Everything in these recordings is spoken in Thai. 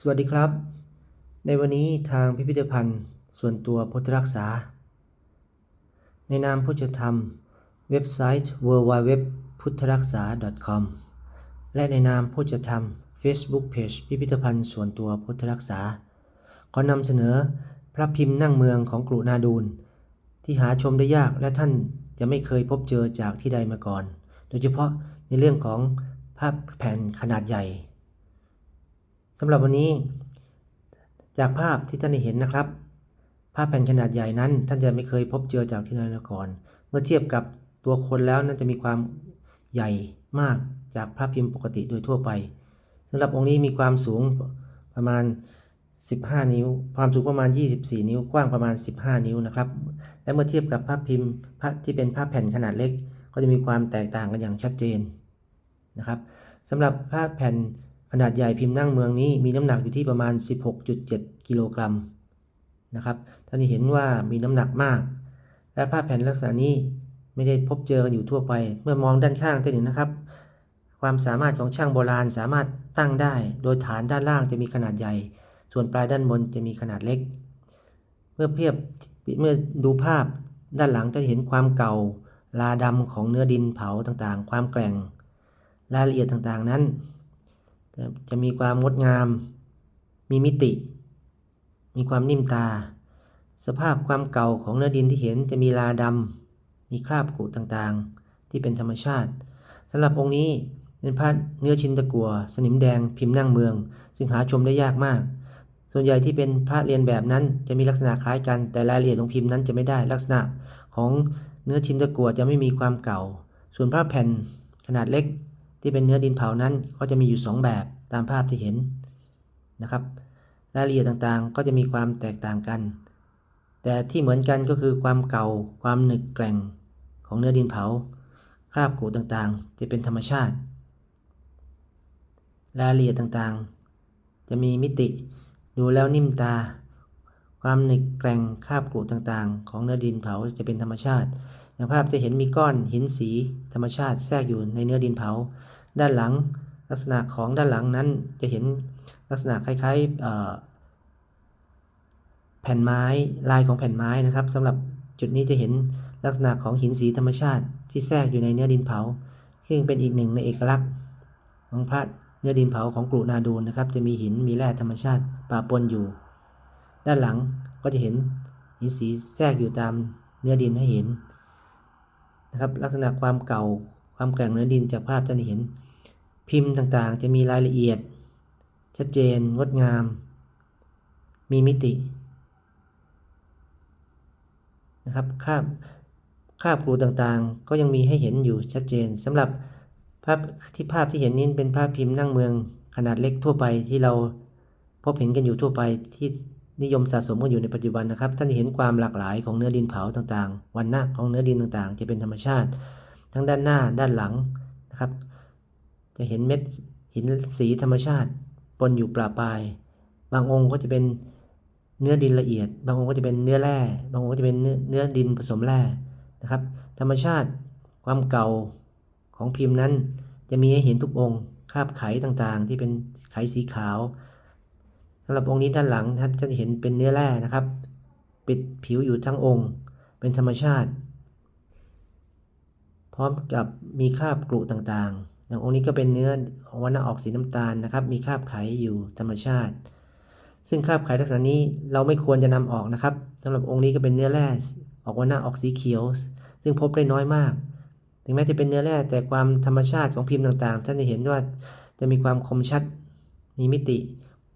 สวัสดีครับ ในวันนี้ทางพิพิธภัณฑ์ ส่วนตัวพุทธรักษา ในนามผู้จัดทำเว็บไซต์ w w w พุทธรักษา .com และในนามผู้จัดทำ Facebook Page พิพิธภัณฑ์ ส่วนตัวพุทธรักษา ขอนำเสนอพระพิมพ์นั่งเมืองของกรุนาดูล ที่หาชมได้ยากและท่านจะไม่เคยพบเจอจากที่ใดมาก่อน โดยเฉพาะในเรื่องของภาพแผ่นขนาดใหญ่ สำหรับวันนี้จากภาพที่ท่านได้เห็นนะครับ ภาพแผ่นขนาดใหญ่นั้น ท่านจะไม่เคยพบเจอจากที่ไหนมาก่อนเมื่อเทียบกับตัวคนแล้วนั่นจะมีความใหญ่มากจากพระพิมพ์ปกติโดยทั่วไปสำหรับองค์นี้มีความสูงประมาณ 15 นิ้ว ความสูงประมาณ 24 นิ้ว กว้างประมาณ 15 นิ้วนะครับ และเมื่อเทียบกับภาพพิมพ์พระที่เป็นภาพแผ่นขนาดเล็ก ก็จะมีความแตกต่างกันอย่างชัดเจนนะครับสำหรับภาพแผ่น ขนาดใหญ่พิมพ์นั่งเมืองนี้มีน้ำหนักอยู่ที่ประมาณ 16.7 กิโลกรัมนะครับท่านเห็นว่ามีน้ำหนักมาก และภาพแผ่นลักษณะนี้ไม่ได้พบเจอกันอยู่ทั่วไป เมื่อมองด้านข้างจะเห็นนะครับ ความสามารถของช่างโบราณสามารถตั้งได้ โดยฐานด้านล่างจะมีขนาดใหญ่ ส่วนปลายด้านบนจะมีขนาดเล็ก เมื่อเทียบเมื่อดูภาพด้านหลังจะเห็นความเก่า ลาดำของเนื้อดินเผาต่างๆ ความแกร่ง รายละเอียดต่างๆนั้น จะมีความงดงาม มีมิติ มีความนิ่มตา สภาพความเก่าของเนื้อดินที่เห็นจะมีลาดำ มีคราบกรุต่างๆ ที่เป็นธรรมชาติสำหรับองค์นี้เป็นพระเนื้อชิ้นตะกัว สนิมแดงพิมพ์นั่งเมือง ซึ่งหาชมได้ยากมาก ส่วนใหญ่ที่เป็นพระเรียนแบบนั้นจะมีลักษณะคล้ายกันแต่รายละเอียดของพิมพ์นั้นจะไม่ได้ลักษณะของเนื้อชิ้นตะกัวจะไม่มีความเก่า ส่วนพระแผ่นขนาดเล็ก ที่เป็นเนื้อดินเผานั้นก็จะมีอยู่ 2 แบบตามภาพที่เห็นนะครับ รายละเอียดต่างๆ ก็จะมีความแตกต่างกัน แต่ที่เหมือนกันก็คือความเก่าความหนึกแกร่งของเนื้อดินเผา คราบกรูต่างๆ จะเป็นธรรมชาติ รายละเอียดต่างๆ จะมีมิติดูแล้วนิ่มตา ความหนึกแกร่งคราบกรูต่างๆ ของเนื้อดินเผาจะเป็นธรรมชาติ อย่างภาพจะเห็นมีก้อนหินสีธรรมชาติแทรกอยู่ในเนื้อดินเผา ด้านหลัง ลักษณะของด้านหลังนั้นจะเห็นลักษณะคล้ายๆแผ่นไม้ลายของแผ่นไม้นะครับสำหรับจุดนี้จะเห็นลักษณะของหินสีธรรมชาติ ที่แทรกอยู่ในเนื้อดินเผา ซึ่งเป็นอีกหนึ่งในเอกลักษณ์ของพระเนื้อดินเผาของกรุนาดูนนะครับ จะมีหินมีแร่ธรรมชาติปะปนอยู่ ด้านหลังก็จะเห็นหินสีแทรกอยู่ตามเนื้อดินให้เห็นนะครับ ลักษณะความเก่าความแกร่งเนื้อดินจากภาพจะเห็น พิมพ์ต่างๆ จะมีรายละเอียด ชัดเจนงดงาม มีมิตินะครับคาบคาบกรูต่างๆ ก็ยังมีให้เห็นอยู่ชัดเจนสำหรับภาพที่ภาพที่เห็นนี้เป็นภาพพิมพ์นั่งเมืองขนาดเล็กทั่วไปที่เราพบเห็นกันอยู่ทั่วไปที่นิยมสะสมกันอยู่ในปัจจุบันนะครับ ท่านจะเห็นความหลากหลายของเนื้อดินเผาต่างๆ วันหน้าของเนื้อดินต่างๆ จะเป็นธรรมชาติ ทั้งด้านหน้าด้านหลังนะครับ จะเห็นเม็ดหินสีธรรมชาติปนอยู่ปลาปลาย บางองค์ก็จะเป็นเนื้อดินละเอียด บางองค์ก็จะเป็นเนื้อแร่ บางองค์ก็จะเป็นเนื้อดินผสมแร่นะครับ ธรรมชาติความเก่าของพิมพ์นั้น จะมีให้เห็นทุกองค์คราบไขต่างๆ ที่เป็นไขสีขาวสำหรับองค์นี้ด้านหลังท่านจะเห็นเป็นเนื้อแร่นะครับ ปิดผิวอยู่ทั้งองค์ เป็นธรรมชาติ พร้อมกับมีคราบกรุต่างๆ อย่างองค์นี้ก็เป็นเนื้อวันออกสีน้ำตาลนะครับ มีคราบไขอยู่ธรรมชาติ ซึ่งคราบไขลักษณะนี้เราไม่ควรจะนำออกนะครับสำหรับองค์นี้ก็เป็นเนื้อแร่ออกวันน้าออกสีเขียว ซึ่งพบได้น้อยมาก ถึงแม้จะเป็นเนื้อแร่แต่ความธรรมชาติของพิมพ์ต่างๆ ท่านจะเห็นว่าจะมีความคมชัด มีมิติ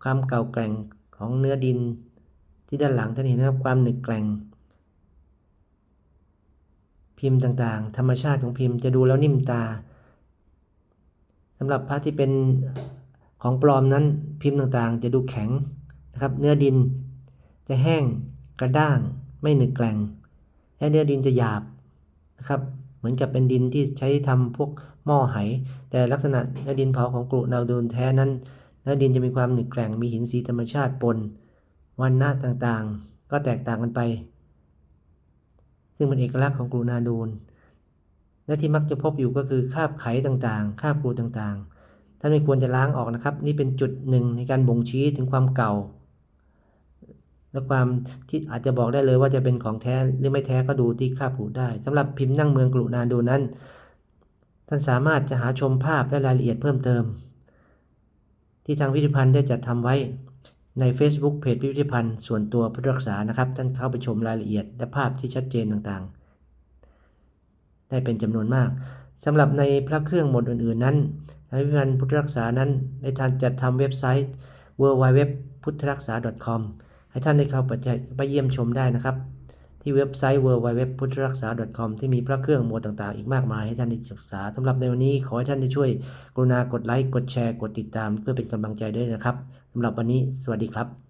ความเก่าแกร่งของเนื้อดิน ที่ด้านหลังท่านเห็นนะครับความหนึกแกร่งพิมพ์ต่างๆ ธรรมชาติของพิมพ์จะดูแล้วนิ่มตาำหรับพระที่เป็นของปลอมนั้นพิมพ์ต่างๆ จะดูแข็งนะครับ เนื้อดินจะแห้งกระด้างไม่หนึกแกร่งและเนื้อดินจะหยาบนะครับ เหมือนกับเป็นดินที่ใช้ทำพวกหม้อไห แต่ลักษณะเนื้อดินเผาของกรุนาดูนแท้นั้น เนื้อดินจะมีความหนึกแกร่งมีหินสีธรรมชาติปนวันหน้าต่างๆ ก็แตกต่างกันไป ซึ่งเป็นเอกลักษณ์ของกรุนาดูน และที่มักจะพบอยู่ก็คือคาบไขต่างๆคาบกรูต่างๆ ท่านไม่ควรจะล้างออกนะครับ นี่เป็นจุดหนึ่งในการบ่งชี้ถึงความเก่า และความที่อาจจะบอกได้เลยว่าจะเป็นของแท้หรือไม่แท้ก็ดูที่ค่าผูได้สำหรับพิมพ์นั่งเมืองกรุณานดูนั้น ท่านสามารถจะหาชมภาพและรายละเอียดเพิ่มเติม ที่ทางพิพิธภัณฑ์ได้จัดทำไว้ใน Facebook เพจพิพิธภัณฑ์ส่วนตัวพุทธรักษานะครับ ท่านเข้าไปชมรายละเอียด และภาพที่ชัดเจนต่างๆ ได้เป็นจำนวนมากสำหรับในพระเครื่องหมดอื่น ๆ นั้นพิพิธภัณฑ์พุทธรักษานั้นได้ทานจัดทำเว็บไซต์ w w w พุทธรักษา .com ให้ท่านได้เข้าไปเยี่ยมชมได้นะครับ ที่เว็บไซต์ w w w พุทธรักษา .com ที่มีพระเครื่องหมวดต่างๆ อีกมากมายให้ท่านได้ศึกษาสำหรับในวันนี้ขอให้ท่านได้ช่วย กรุณากดไลค์กดแชร์กดติดตาม เพื่อเป็นกำลังใจด้วยนะครับสำหรับวันนี้ สวัสดีครับ